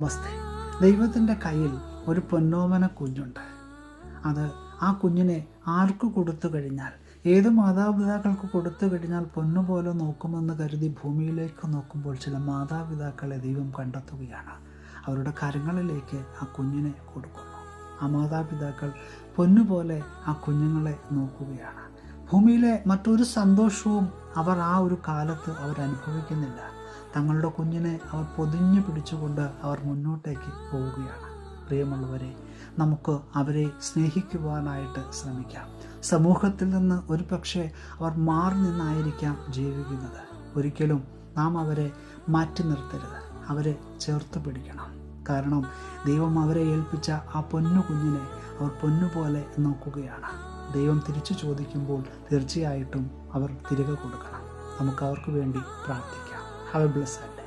നമസ്തേ ദൈവത്തിന്റെ കയ്യിൽ ഒരു പൊന്നോമന കുഞ്ഞുണ്ട്. അത് ആ കുഞ്ഞിനെ ആർക്ക് കൊടുത്തു കഴിഞ്ഞാൽ ഏത് മാതാപിതാക്കൾക്ക് കൊടുത്തു കഴിഞ്ഞാൽ പൊന്നുപോലെ നോക്കുമെന്ന് കരുതി ഭൂമിയിലേക്ക് നോക്കുമ്പോൾ ചില മാതാപിതാക്കളെ ദൈവം കണ്ടെത്തുകയാണ്. അവരുടെ കരങ്ങളിലേക്ക് ആ കുഞ്ഞിനെ കൊടുക്കുന്നു. ആ മാതാപിതാക്കൾ പൊന്നുപോലെ ആ കുഞ്ഞുങ്ങളെ നോക്കുകയാണ്. ഭൂമിയിലെ മറ്റൊരു സന്തോഷവും അവർ ആ ഒരു കാലത്ത് അവരനുഭവിക്കുന്നില്ല. തങ്ങളുടെ കുഞ്ഞിനെ അവർ പൊതിഞ്ഞു പിടിച്ചുകൊണ്ട് അവർ മുന്നോട്ടേക്ക് പോവുകയാണ്. പ്രിയമുള്ളവരെ നമുക്ക് അവരെ സ്നേഹിക്കുവാനായിട്ട് ശ്രമിക്കാം. സമൂഹത്തിൽ നിന്ന് ഒരു പക്ഷേ അവർ മാറി നിന്നായിരിക്കാം ജീവിക്കുന്നത്. ഒരിക്കലും നാം അവരെ മാറ്റി നിർത്തരുത്. അവരെ ചേർത്ത് പിടിക്കണം. കാരണം ദൈവം അവരെ ഏൽപ്പിച്ച ആ പൊന്നു കുഞ്ഞിനെ അവർ പൊന്നുപോലെ നോക്കുകയാണ്. ദൈവം തിരിച്ചു ചോദിക്കുമ്പോൾ തീർച്ചയായിട്ടും അവർ തിരികെ കൊടുക്കണം. നമുക്ക് അവർക്ക് വേണ്ടി പ്രാർത്ഥിക്കാം. Have a blessed day.